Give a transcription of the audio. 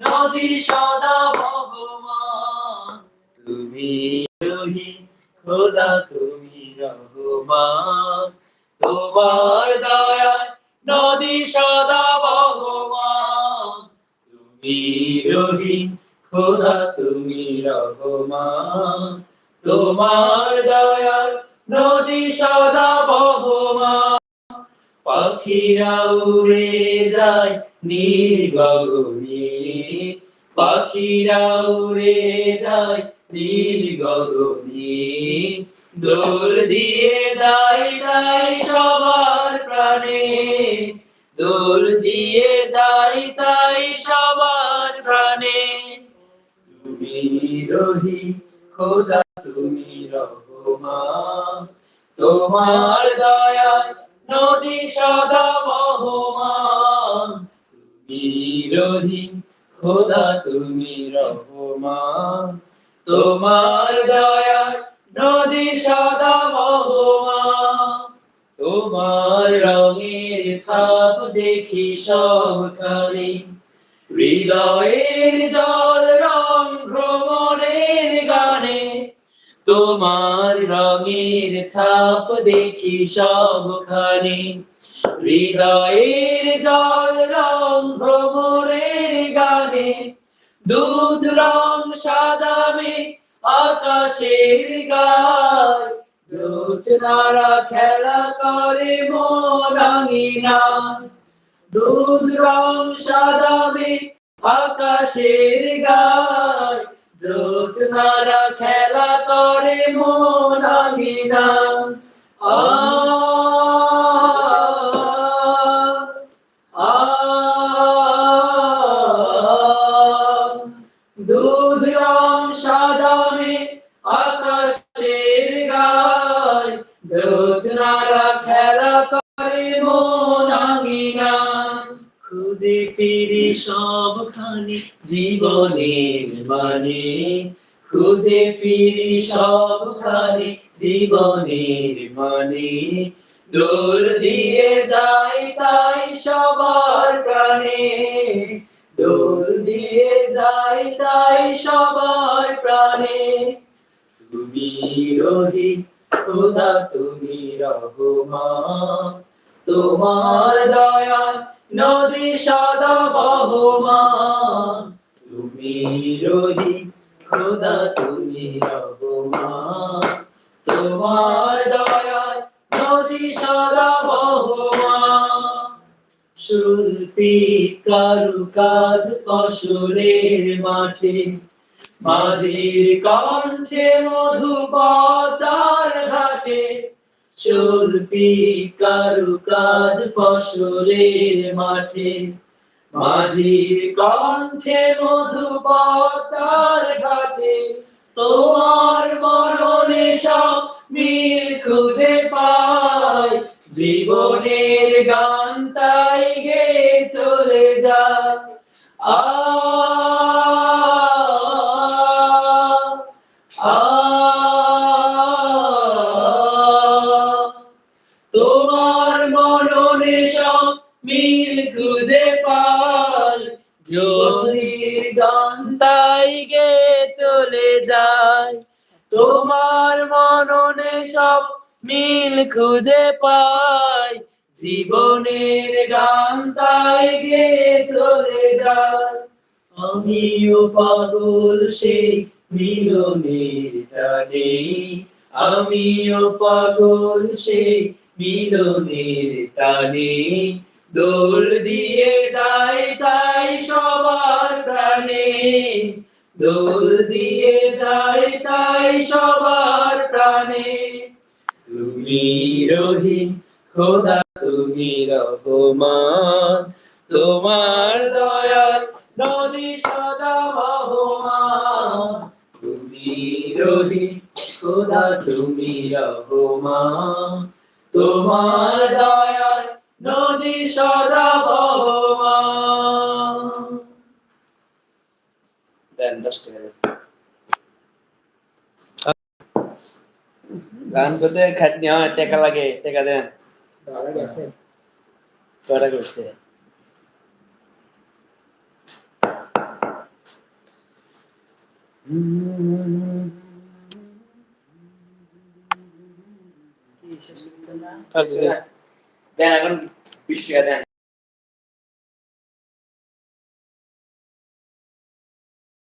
নদী সদা বহমান তুমি রহি খোদা, তুমি রহমান। তোমার দয়া, নদী সদা বহমান তুমি রহি খোদা, তুমি রহমান। তোমার দয়া, নদী সদা বহমান পাখিরা উড়ে যায় নীল গগনে। পাখিরা উড়ে যায় নীল গগনে। দোল দিয়ে যায় তাই সবার প্রাণে। দোল দিয়ে যায় তাই সবার প্রাণে। তুমি রহি, খোদা তুমি রহমান। তোমার দয়া নদী সদা বহমান। তুমি রহিম খোদা, তুমি রহমান। তোমার দয়া নদী সদা বহমান। তোমার রঙের ছাপ দেখি সবখানে হৃদয়ের জল তোমার রঙের ছাপ দেখি সবখানে। হৃদয়ের জল রং ভ্রমরের গানে, দুধ রং সাদামে আকাশের গায়। জোছনারা খেলা করে মোরাঙিনা দুধ রং সাদামে আকাশের গায়। জোছনারা খেলা করে মন আঙিনা আ দুধ রং সাদামে আকাশের গায়। জোছনারা খেলা সবখানে জীবনের মানে। খুঁজে ফিরি সবখানে জীবনের মানে। দোল দিয়ে যাই তাই সবার প্রাণে। দোল দিয়ে যাই তাই সবার প্রাণে। তুমি রহি খোদা তুমি রহমান। তোমার দয়া নদী সদা বহমান। তুমি রহি, খোদা, তুমি রহমান। তোমার দয়া নদী সদা বহমান। শিল্পী কারু কাজ ফসলের মাঠে। মাঝির কণ্ঠে মধুপতার ঘাটে শিল্পী কারু কাজ ফসলের মাঠে। মাঝির কণ্ঠে মধু মধুপতার ঘাটে। তোমার মরণে সব মিল খুঁজে পায় জীবনের গান তাই গে চলে যায়। তোমার মননে সব মিল খুঁজে পায় জোনির গান গে চলে যায়, তোমার মননে সব মিল খুঁজে পায় জীবনের গান তাই গে চলে যায়। আমিও পাগল সেই মিলনের টানে আমিও পাগল সেই মিলনের টানে দোল দিয়ে যায় তাই সবার প্রাণে। দোল দিয়ে যায় তাই সবার প্রাণে। তুমি রহিম খোদা তুমি রহমান। তোমার দয়ার নদী সদা বহমান। তুমি রহিম খোদা তুমি রহমান। তোমার দয়ায় নদী সদা বহমান দেন দশ টাকা গান করতে খাটনি হয় টাকা লাগে টাকা দেন কটা করছে Mm-hmm. That's it. Then I will.